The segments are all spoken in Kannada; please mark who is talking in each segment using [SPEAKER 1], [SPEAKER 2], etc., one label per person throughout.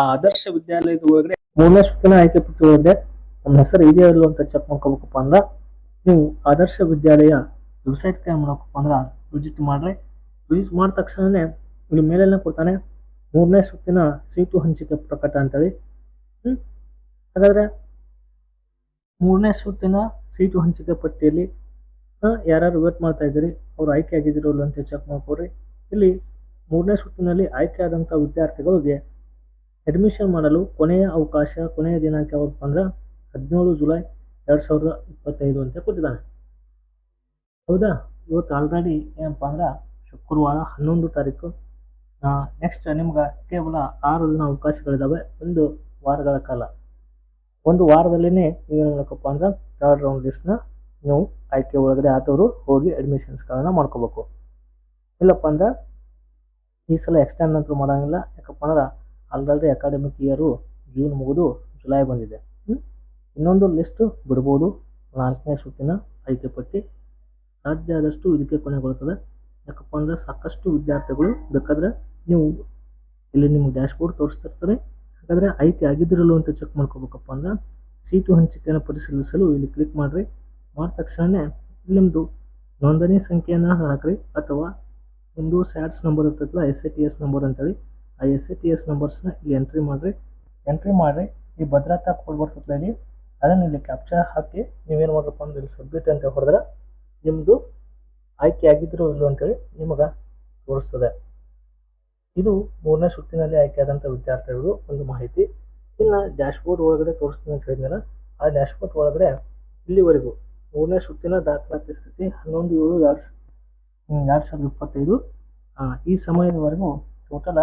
[SPEAKER 1] ಆ ಆದರ್ಶ ವಿದ್ಯಾಲಯದ ಒಳಗಡೆ ಮೂರನೇ ಸುತ್ತಿನ ಆಯ್ಕೆ ಪಟ್ಟಿ ಒಳಗಡೆ ನಮ್ಮ ಹೆಸರು ಇದೇ ಇಲ್ಲೋ ಅಂತ ಚೆಕ್ ಮಾಡ್ಕೋಬೇಕಪ್ಪ ಅಂದ್ರ, ನೀವು ಆದರ್ಶ ವಿದ್ಯಾಲಯ ವೆಬ್ಸೈಟ್ ಏನ್ ಮಾಡಬೇಕಪ್ಪ ಅಂದ್ರ ವಿಸಿಟ್ ಮಾಡ್ರಿ. ವಿಸಿಟ್ ಮಾಡಿದ ತಕ್ಷಣನೇ ಇಲ್ಲಿ ಮೇಲೆಲ್ಲ ಕೊಡ್ತಾನೆ, ಮೂರನೇ ಸುತ್ತಿನ ಸೀಟು ಹಂಚಿಕೆ ಪ್ರಕಟ ಅಂತೇಳಿ. ಹ್ಮ್? ಹಾಗಾದ್ರೆ ಮೂರನೇ ಸುತ್ತಿನ ಸೀಟು ಹಂಚಿಕೆ ಪಟ್ಟಿಯಲ್ಲಿ ಯಾರ್ಯಾರು ವೇಟ್ ಮಾಡ್ತಾ ಇದ್ದೀರಿ, ಅವ್ರು ಆಯ್ಕೆ ಆಗಿದ್ದೀರೋ ಅಂತ ಚೆಕ್ ಮಾಡ್ಕೊಡ್ರಿ ಇಲ್ಲಿ ಮೂರನೇ ಸುತ್ತಿನಲ್ಲಿ ಆಯ್ಕೆ ಆದಂಥ ವಿದ್ಯಾರ್ಥಿಗಳಿಗೆ ಅಡ್ಮಿಷನ್ ಮಾಡಲು ಕೊನೆಯ ಅವಕಾಶ, ಕೊನೆಯ ದಿನಾಂಕ ಯಾವಪ್ಪ ಅಂದ್ರೆ ಹದಿನೇಳು ಜುಲೈ ಎರಡು ಸಾವಿರದ ಇಪ್ಪತ್ತೈದು ಅಂತ ಕೊಟ್ಟಿದ್ದಾನೆ. ಹೌದಾ? ಇವತ್ತು ಆಲ್ರೆಡಿ ಏನಪ್ಪ ಅಂದ್ರೆ ಶುಕ್ರವಾರ ಹನ್ನೊಂದು ತಾರೀಕು. ನೆಕ್ಸ್ಟ್ ನಿಮ್ಗೆ ಕೇವಲ ಆರು ದಿನ ಅವಕಾಶಗಳಿದಾವೆ, ಒಂದು ವಾರಗಳ ಕಾಲ. ಒಂದು ವಾರದಲ್ಲಿನೇ ನೀವೇನು ಮಾಡಬೇಕಪ್ಪ ಅಂದ್ರೆ ಥರ್ಡ್ ರೌಂಡ್ ಲಿಸ್ಟ್ನ ನೀವು ಆಯ್ಕೆ ಒಳಗಡೆ ಆದವರು ಹೋಗಿ ಅಡ್ಮಿಷನ್ಸ್ಗಳನ್ನು ಮಾಡ್ಕೋಬೇಕು. ಇಲ್ಲಪ್ಪ ಅಂದ್ರೆ ಈ ಸಲ ಎಕ್ಸ್ಟೆಂಡ್ ಅಂತೂ ಮಾಡೋಂಗಿಲ್ಲ. ಯಾಕಪ್ಪ ಅಂದ್ರೆ ಆಲ್ರೆಡಿ ಅಕಾಡೆಮಿಕ್ ಇಯರು ಜೂನ್ ಮುಗಿದು ಜುಲೈ ಬಂದಿದೆ. ಇನ್ನೊಂದು ಲಿಸ್ಟ್ ಬಿಡ್ಬೋದು. ನಾಲ್ಕನೇ ಸುತ್ತಿನ ಆಯ್ಕೆ ಪಟ್ಟಿ. ಸಾಧ್ಯ ಆದಷ್ಟು ಇದಕ್ಕೆ ಕೊನೆಗೊಳ್ತದೆ. ಯಾಕಪ್ಪ ಅಂದರೆ ಸಾಕಷ್ಟು ವಿದ್ಯಾರ್ಥಿಗಳು ಬೇಕಾದ್ರೆ ನೀವು ಇಲ್ಲಿ ನಿಮ್ಗೆ ಡ್ಯಾಶ್ ಬೋರ್ಡ್ ತೋರಿಸ್ತಿರ್ತಾರೆ. ಹಾಗಾದರೆ ಆಯ್ಕೆ ಆಗಿದ್ದಿರಲ್ಲೋ ಅಂತ ಚೆಕ್ ಮಾಡ್ಕೋಬೇಕಪ್ಪ ಅಂದ್ರೆ ಸೀಟು ಹಂಚಿಕೆಯನ್ನು ಪರಿಶೀಲಿಸಲು ಇಲ್ಲಿ ಕ್ಲಿಕ್ ಮಾಡಿರಿ. ಮಾಡಿದ ತಕ್ಷಣವೇ ನಿಮ್ಮದು ನೋಂದಣಿ ಸಂಖ್ಯೆಯನ್ನು ಹಾಕ್ರಿ. ಅಥವಾ ನಿಮ್ಮದು ಸ್ಯಾಟ್ಸ್ ನಂಬರ್ ಇರ್ತೈತಲ್ಲ S A T S number ಅಂತೇಳಿ. ಆ ಎಸ್ ಸಿ ಟಿ ಎಸ್ ನಂಬರ್ಸ್ನ ಇಲ್ಲಿ ಎಂಟ್ರಿ ಮಾಡಿರಿ. ಎಂಟ್ರಿ ಮಾಡಿರಿ, ಈ ಭದ್ರತಾ ಕೋಡ್ ಬರ್ತದೆ ಇಲ್ಲಿ ಅದನ್ನು ಇಲ್ಲಿ ಕ್ಯಾಪ್ಚರ್ ಹಾಕಿ ನೀವೇನು ಮಾಡ್ರಪ್ಪ ಅಂದ್ರೆ ಇಲ್ಲಿ ಸಬ್ಮಿಟ್ ಅಂತ ಹೊಡೆದ್ರೆ ನಿಮ್ಮದು ಆಯ್ಕೆ ಆಗಿದ್ರು ಇಲ್ಲೋ ಅಂತೇಳಿ ನಿಮಗೆ ತೋರಿಸ್ತದೆ. ಇದು ಮೂರನೇ ಸುತ್ತಿನಲ್ಲಿ ಆಯ್ಕೆಯಾದಂಥ ವಿದ್ಯಾರ್ಥಿಗಳು ಒಂದು ಮಾಹಿತಿ. ಇನ್ನು ಡ್ಯಾಶ್ ಬೋರ್ಡ್ ಒಳಗಡೆ ತೋರಿಸ್ತೀನಿ ಅಂತ ಹೇಳಿದ್ನಲ್ಲ, ಆ ಡ್ಯಾಶ್ ಬೋರ್ಡ್ ಒಳಗಡೆ ಇಲ್ಲಿವರೆಗೂ ಮೂರನೇ ಸುತ್ತಿನ ದಾಖಲಾತಿ ಸ್ಥಿತಿ ಹನ್ನೊಂದು ಏಳು ಎರಡು ಎರಡು ಸಾವಿರದ ಇಪ್ಪತ್ತೈದು. ಈ ಸಮಯದವರೆಗೂ ಟೋಟಲ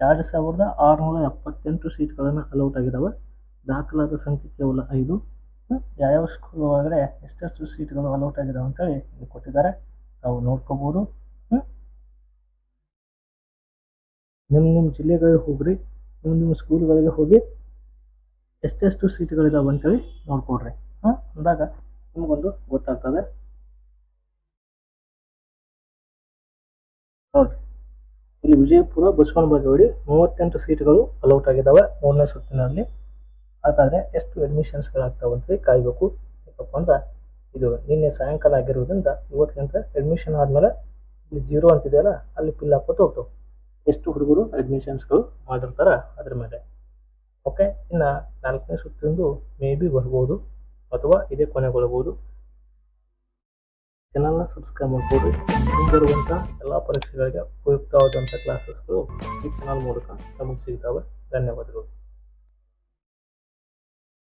[SPEAKER 1] ಎರಡು ಸಾವಿರದ ಆರುನೂರ ಎಪ್ಪತ್ತೆಂಟು ಸೀಟ್ಗಳನ್ನು ಅಲೌಟ್ ಆಗಿದ್ದಾವೆ. ದಾಖಲಾದ ಸಂಖ್ಯೆ ಕೇವಲ ಐದು. ಯಾವ ಯಾವ್ಯಾವ ಸ್ಕೂಲ್ ಒಳಗಡೆ ಎಷ್ಟೆಷ್ಟು ಸೀಟ್ಗಳು ಅಲೌಟ್ ಆಗಿದಾವೆ ಅಂತೇಳಿ ಇಲ್ಲಿ ಕೊಟ್ಟಿದ್ದಾರೆ. ನಾವು ನೋಡ್ಕೋಬೋದು. ನಿಮ್ಮ ನಿಮ್ಮ ಜಿಲ್ಲೆಗಳಿಗೆ ಹೋಗ್ರಿ. ನಿಮ್ಮ ನಿಮ್ಮ ಸ್ಕೂಲ್ಗಳಿಗೆ ಹೋಗಿ ಎಷ್ಟೆಷ್ಟು ಸೀಟ್ಗಳಿದಾವೆ ಅಂತೇಳಿ ನೋಡ್ಕೊಡ್ರಿ. ಹಾಂ? ಅಂದಾಗ ನಿಮಗೊಂದು ಗೊತ್ತಾಗ್ತದೆ. ನೋಡ್ರಿ. ಇಲ್ಲಿ ವಿಜಯಪುರ ಬಸವನ ಬಾಗೇವಾಡಿ ಮೂವತ್ತೆಂಟು ಸೀಟ್ಗಳು ಅಲೌಟ್ ಆಗಿದ್ದಾವೆ ಮೂರನೇ ಸುತ್ತಿನಲ್ಲಿ. ಹಾಗಾದ್ರೆ ಎಷ್ಟು ಅಡ್ಮಿಷನ್ಸ್ಗಳಾಗ್ತಾವೆ ಅಂತ ಕಾಯ್ಬೇಕು. ಯಾಕಪ್ಪ ಅಂದ್ರೆ ಇದು ನಿನ್ನೆ ಸಾಯಂಕಾಲ ಆಗಿರೋದ್ರಿಂದ ಇವತ್ತಿನಿಂದ ಅಡ್ಮಿಷನ್ ಆದ್ಮೇಲೆ ಇಲ್ಲಿ ಜೀರೋ ಅಂತಿದೆಯಲ್ಲ, ಅಲ್ಲಿ ಫಿಲ್ ಹಾಕೋತ ಹೋಗ್ತಾವೆ. ಎಷ್ಟು ಹುಡುಗರು ಅಡ್ಮಿಷನ್ಸ್ಗಳು ಮಾಡಿರ್ತಾರ ಅದ್ರ ಮೇಲೆ. ಓಕೆ ಇನ್ನು ನಾಲ್ಕನೇ ಸುತ್ತಿಂದು ಮೇ ಬಿ ಬರ್ಬೋದು ಅಥವಾ ಇದೇ ಕೊನೆಗೊಳ್ಬೋದು. ಚಾನಲ್ನ ಸಬ್ಸ್ಕ್ರೈಬ್ ಮಾಡ್ಕೊಡ್ರಿ ಮುಂಬರುವಂಥ ಎಲ್ಲ ಪರೀಕ್ಷೆಗಳಿಗೆ ಉಪಯುಕ್ತವಾದಂಥ ಕ್ಲಾಸಸ್ಗಳು ಈ ಚಾನಲ್ ಮೂಲಕ ನಮಗೆ ಸಿಗ್ತವೆ. ಧನ್ಯವಾದಗಳು.